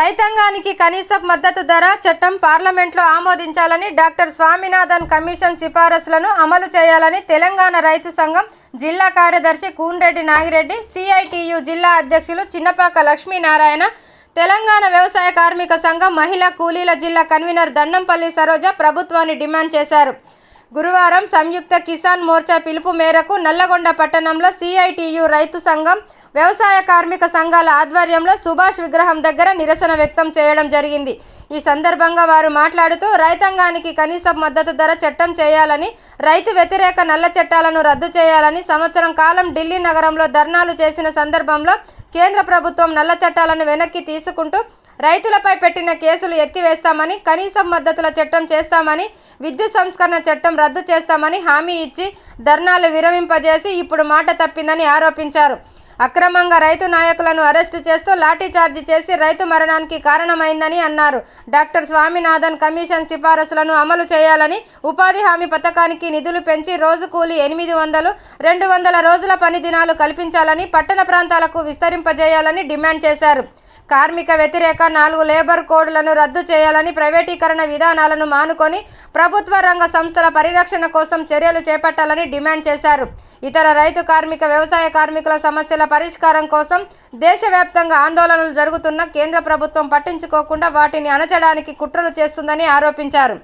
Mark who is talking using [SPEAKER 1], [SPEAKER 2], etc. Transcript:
[SPEAKER 1] రైతాంగానికి కనీస మద్దతు ధర చట్టం పార్లమెంట్లో ఆమోదించాలని డాక్టర్ స్వామినాథన్ కమిషన్ సిఫారసులను అమలు చేయాలని తెలంగాణ రైతు సంఘం జిల్లా కార్యదర్శి కూన్రెడ్డి నాగిరెడ్డి సిఐటియు జిల్లా అధ్యక్షులు చిన్నపాక లక్ష్మీనారాయణ తెలంగాణ వ్యవసాయ కార్మిక సంఘం మహిళా కూలీల జిల్లా కన్వీనర్ దండంపల్లి సరోజ ప్రభుత్వాన్ని డిమాండ్ చేశారు. గురువారం సంయుక్త కిసాన్ మోర్చా పిలుపు మేరకు నల్లగొండ పట్టణంలో సిఐటియు రైతు సంఘం వ్యవసాయ కార్మిక సంఘాల ఆధ్వర్యంలో సుభాష్ విగ్రహం దగ్గర నిరసన వ్యక్తం చేయడం జరిగింది. ఈ సందర్భంగా వారు మాట్లాడుతూ రైతాంగానికి కనీస మద్దతు ధర చట్టం చేయాలని రైతు వ్యతిరేక నల్ల చట్టాలను రద్దు చేయాలని సంవత్సరం కాలం ఢిల్లీ నగరంలో ధర్నాలు చేసిన సందర్భంలో కేంద్ర ప్రభుత్వం నల్ల చట్టాలను వెనక్కి తీసుకుంటూ రైతులపై పెట్టిన కేసులు ఎత్తివేస్తామని కనీసం మద్దతుల చట్టం చేస్తామని విద్యుత్ సంస్కరణ చట్టం రద్దు చేస్తామని హామీ ఇచ్చి ధర్నాలు విరమింపజేసి ఇప్పుడు మాట తప్పిందని ఆరోపించారు. అక్రమంగా రైతు నాయకులను అరెస్టు చేస్తూ లాఠీచార్జి చేసి రైతు మరణానికి కారణమైందని అన్నారు. డాక్టర్ స్వామినాథన్ కమిషన్ సిఫారసులను అమలు చేయాలని ఉపాధి హామీ పథకానికి నిధులు పెంచి రోజు కూలి ఎనిమిది వందలు రెండు వందల రోజుల పని దినాలు కల్పించాలని పట్టణ ప్రాంతాలకు విస్తరింపజేయాలని డిమాండ్ చేశారు. కార్మిక వ్యతిరేక నాలుగు లేబర్ కోడ్లను రద్దు చేయాలని ప్రైవేటీకరణ విధానాలను మానుకొని ప్రభుత్వ రంగ సంస్థల పరిరక్షణ కోసం చర్యలు చేపట్టాలని డిమాండ్ చేశారు. ఇతర రైతు కార్మిక వ్యవసాయ కార్మికుల సమస్యల పరిష్కారం కోసం దేశవ్యాప్తంగా ఆందోళనలు జరుగుతున్న కేంద్ర ప్రభుత్వం పట్టించుకోకుండా వాటిని అణచడానికి కుట్రలు చేస్తుందని ఆరోపించారు.